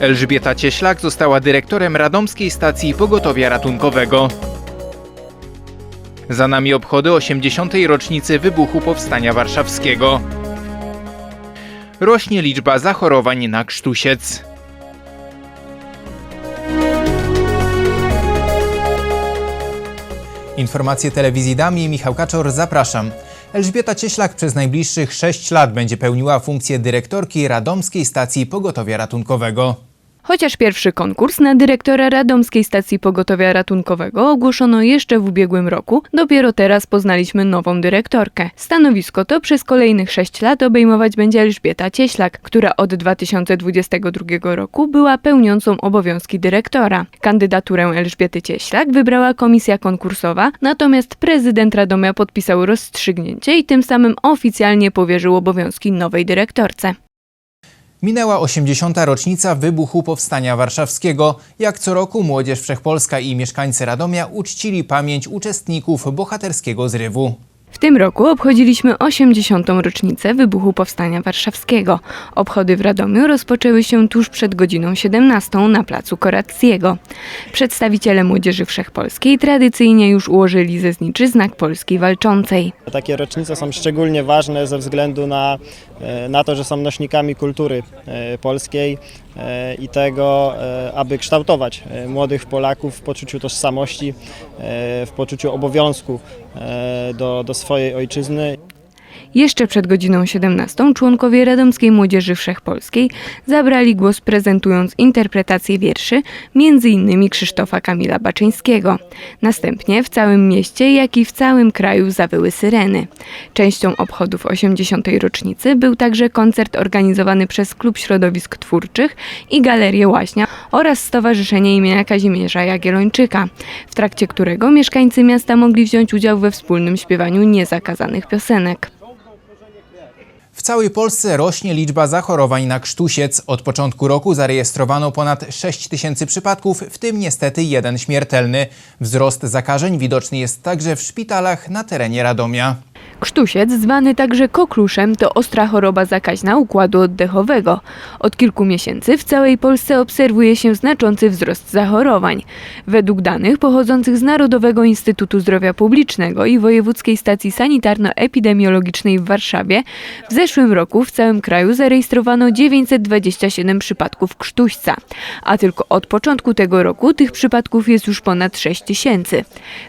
Elżbieta Cieślak została dyrektorem Radomskiej Stacji Pogotowia Ratunkowego. Za nami obchody 80. rocznicy wybuchu Powstania Warszawskiego. Rośnie liczba zachorowań na krztusiec. Informacje telewizji Dami, Michał Kaczor, zapraszam. Elżbieta Cieślak przez najbliższych 6 lat będzie pełniła funkcję dyrektorki Radomskiej Stacji Pogotowia Ratunkowego. Chociaż pierwszy konkurs na dyrektora Radomskiej Stacji Pogotowia Ratunkowego ogłoszono jeszcze w ubiegłym roku, dopiero teraz poznaliśmy nową dyrektorkę. Stanowisko to przez kolejnych sześć lat obejmować będzie Elżbieta Cieślak, która od 2022 roku była pełniącą obowiązki dyrektora. Kandydaturę Elżbiety Cieślak wybrała komisja konkursowa, natomiast prezydent Radomia podpisał rozstrzygnięcie i tym samym oficjalnie powierzył obowiązki nowej dyrektorce. Minęła 80. rocznica wybuchu Powstania Warszawskiego. Jak co roku Młodzież Wszechpolska i mieszkańcy Radomia uczcili pamięć uczestników bohaterskiego zrywu. W tym roku obchodziliśmy 80. rocznicę wybuchu Powstania Warszawskiego. Obchody w Radomiu rozpoczęły się tuż przed godziną 17 na placu Korackiego. Przedstawiciele Młodzieży Wszechpolskiej tradycyjnie już ułożyli ze zniczy znak Polski Walczącej. Takie rocznice są szczególnie ważne ze względu na, e, na to, że są nośnikami kultury e, polskiej i tego, e, aby kształtować e, młodych Polaków w poczuciu tożsamości, e, w poczuciu obowiązku e, do, do swojej ojczyzny. Jeszcze przed godziną 17 członkowie Radomskiej Młodzieży Wszechpolskiej zabrali głos prezentując interpretację wierszy m.in. Krzysztofa Kamila Baczyńskiego. Następnie w całym mieście, jak i w całym kraju zawyły syreny. Częścią obchodów 80. rocznicy był także koncert organizowany przez Klub Środowisk Twórczych i Galerię Łaśnia oraz Stowarzyszenie imienia Kazimierza Jagiellończyka, w trakcie którego mieszkańcy miasta mogli wziąć udział we wspólnym śpiewaniu niezakazanych piosenek. W całej Polsce rośnie liczba zachorowań na krztusiec. Od początku roku zarejestrowano ponad 6 tysięcy przypadków, w tym niestety jeden śmiertelny. Wzrost zakażeń widoczny jest także w szpitalach na terenie Radomia. Krztusiec, zwany także kokluszem, to ostra choroba zakaźna układu oddechowego. Od kilku miesięcy w całej Polsce obserwuje się znaczący wzrost zachorowań. Według danych pochodzących z Narodowego Instytutu Zdrowia Publicznego i Wojewódzkiej Stacji Sanitarno-Epidemiologicznej w Warszawie, w zeszłym roku w całym kraju zarejestrowano 927 przypadków krztuśca, a tylko od początku tego roku tych przypadków jest już ponad 6 tysięcy.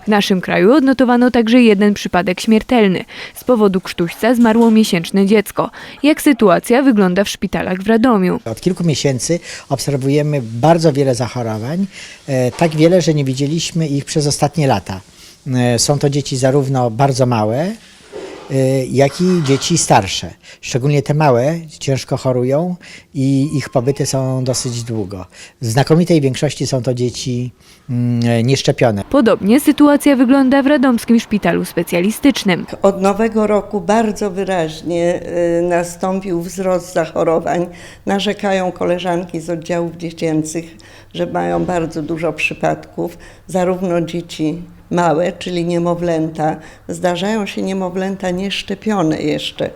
W naszym kraju odnotowano także jeden przypadek śmiertelny. Z powodu krztuśca zmarło miesięczne dziecko. Jak sytuacja wygląda w szpitalach w Radomiu? Od kilku miesięcy obserwujemy bardzo wiele zachorowań, e, tak wiele, że nie widzieliśmy ich przez ostatnie lata. E, Są to dzieci zarówno bardzo małe, jak i dzieci starsze. Szczególnie te małe ciężko chorują i ich pobyty są dosyć długo. W znakomitej większości są to dzieci mm, nieszczepione. Podobnie sytuacja wygląda w Radomskim Szpitalu Specjalistycznym. Od nowego roku bardzo wyraźnie y, nastąpił wzrost zachorowań. Narzekają koleżanki z oddziałów dziecięcych, że mają bardzo dużo przypadków, zarówno dzieci małe, czyli niemowlęta. Zdarzają się niemowlęta nieszczepione jeszcze.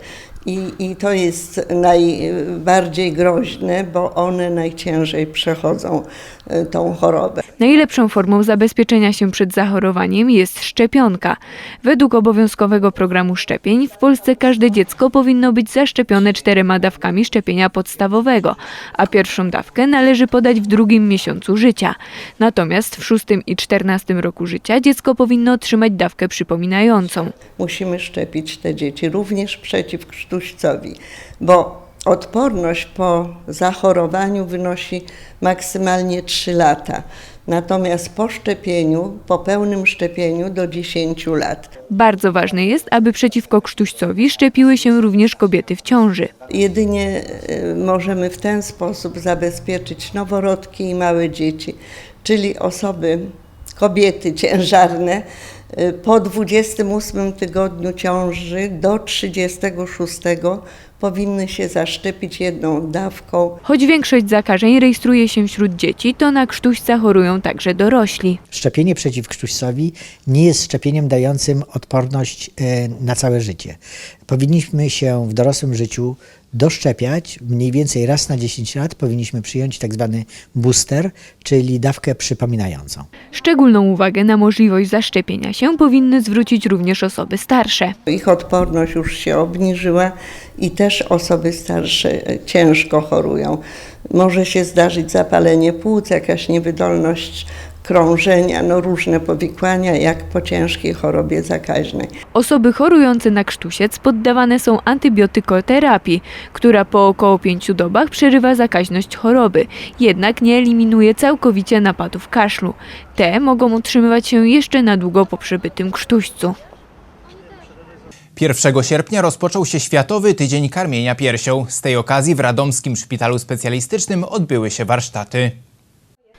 I, I to jest najbardziej groźne, bo one najciężej przechodzą y, tą chorobę. Najlepszą formą zabezpieczenia się przed zachorowaniem jest szczepionka. Według obowiązkowego programu szczepień w Polsce każde dziecko powinno być zaszczepione czterema dawkami szczepienia podstawowego, a pierwszą dawkę należy podać w drugim miesiącu życia. Natomiast w szóstym i czternastym roku życia dziecko powinno otrzymać dawkę przypominającą. musimy szczepić te dzieci również przeciw krztuścowi, bo odporność po zachorowaniu wynosi maksymalnie 3 lata. Natomiast po szczepieniu, po pełnym szczepieniu do 10 lat. Bardzo ważne jest, aby przeciwko krztuścowi szczepiły się również kobiety w ciąży. Jedynie y, możemy w ten sposób zabezpieczyć noworodki i małe dzieci, czyli osoby, kobiety ciężarne po 28 tygodniu ciąży do 36 powinny się zaszczepić jedną dawką. Choć większość zakażeń rejestruje się wśród dzieci, to na krztuśca chorują także dorośli. Szczepienie przeciw krztuścowi nie jest szczepieniem dającym odporność e, na całe życie. Powinniśmy się w dorosłym życiu doszczepiać, mniej więcej raz na 10 lat powinniśmy przyjąć tak zwany booster, czyli dawkę przypominającą. Szczególną uwagę na możliwość zaszczepienia się powinny zwrócić również osoby starsze. Ich odporność już się obniżyła i też osoby starsze ciężko chorują. Może się zdarzyć zapalenie płuc, jakaś niewydolność krążenia, no różne powikłania, jak po ciężkiej chorobie zakaźnej. Osoby chorujące na krztusiec poddawane są antybiotykoterapii, która po około pięciu dobach przerywa zakaźność choroby, jednak nie eliminuje całkowicie napadów kaszlu. Te mogą utrzymywać się jeszcze na długo po przebytym krztuścu. 1 sierpnia rozpoczął się Światowy Tydzień Karmienia Piersią. Z tej okazji w Radomskim Szpitalu Specjalistycznym odbyły się warsztaty.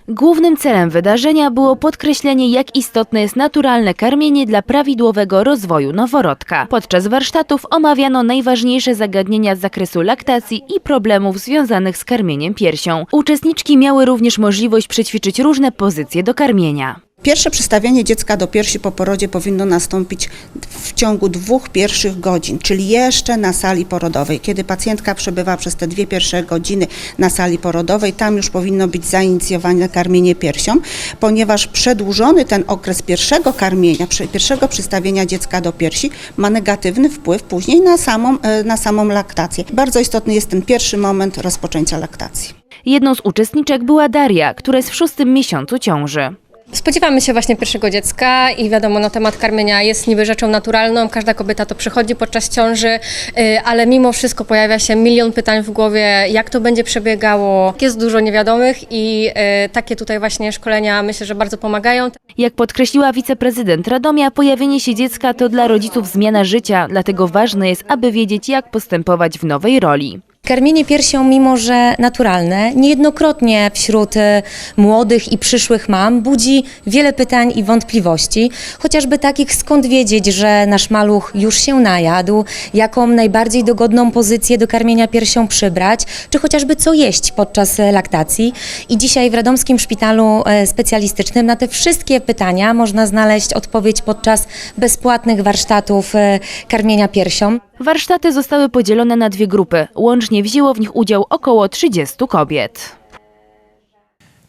Głównym celem wydarzenia było podkreślenie, jak istotne jest naturalne karmienie dla prawidłowego rozwoju noworodka. Podczas warsztatów omawiano najważniejsze zagadnienia z zakresu laktacji i problemów związanych z karmieniem piersią. Uczestniczki miały również możliwość przećwiczyć różne pozycje do karmienia. Pierwsze przystawianie dziecka do piersi po porodzie powinno nastąpić w ciągu dwóch pierwszych godzin, czyli jeszcze na sali porodowej. Kiedy pacjentka przebywa przez te dwie pierwsze godziny na sali porodowej, tam już powinno być zainicjowane karmienie piersią, ponieważ przedłużony ten okres pierwszego karmienia, pierwszego przystawienia dziecka do piersi ma negatywny wpływ później na samą, e, na samą laktację. Bardzo istotny jest ten pierwszy moment rozpoczęcia laktacji. Jedną z uczestniczek była Daria, która jest w szóstym miesiącu ciąży. Spodziewamy się właśnie pierwszego dziecka i wiadomo, no, temat karmienia jest niby rzeczą naturalną, każda kobieta to przychodzi podczas ciąży, y, ale mimo wszystko pojawia się milion pytań w głowie, jak to będzie przebiegało. Jest dużo niewiadomych i y, takie tutaj właśnie szkolenia myślę, że bardzo pomagają. Jak podkreśliła wiceprezydent Radomia, pojawienie się dziecka to dla rodziców zmiana życia, dlatego ważne jest, aby wiedzieć, jak postępować w nowej roli. Karmienie piersią, mimo że naturalne, niejednokrotnie wśród e, młodych i przyszłych mam budzi wiele pytań i wątpliwości, chociażby takich skąd wiedzieć, że nasz maluch już się najadł, jaką najbardziej dogodną pozycję do karmienia piersią przybrać, czy chociażby co jeść podczas e, laktacji. I dzisiaj w Radomskim Szpitalu e, Specjalistycznym na te wszystkie pytania można znaleźć odpowiedź podczas bezpłatnych warsztatów karmienia piersią. Warsztaty zostały podzielone na dwie grupy. Łącznie wzięło w nich udział około 30 kobiet.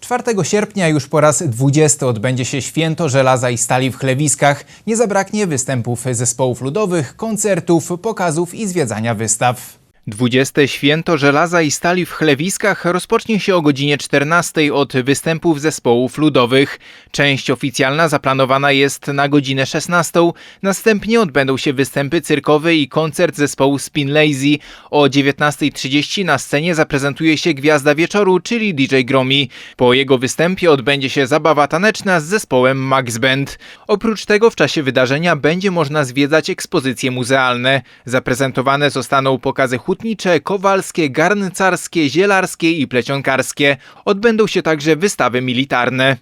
4 sierpnia już po raz 20 odbędzie się Święto Żelaza i Stali w Chlewiskach. Nie zabraknie występów zespołów ludowych, koncertów, pokazów i zwiedzania wystaw. 20. Święto Żelaza i Stali w Chlewiskach rozpocznie się o godzinie 14 od występów zespołów ludowych. Część oficjalna zaplanowana jest na godzinę 16. Następnie odbędą się występy cyrkowe i koncert zespołu Spin Lazy. O 19.30 na scenie zaprezentuje się gwiazda wieczoru, czyli DJ Gromi. Po jego występie odbędzie się zabawa taneczna z zespołem Max Band. Oprócz tego w czasie wydarzenia będzie można zwiedzać ekspozycje muzealne. Zaprezentowane zostaną pokazy hutnicze, kowalskie, garncarskie, zielarskie i plecionkarskie. Odbędą się także wystawy militarne.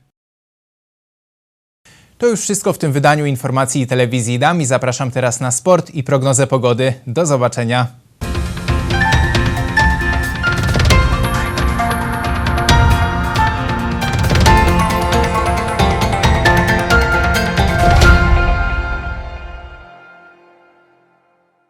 To już wszystko w tym wydaniu informacji telewizji i zapraszam teraz na sport i prognozę pogody. Do zobaczenia.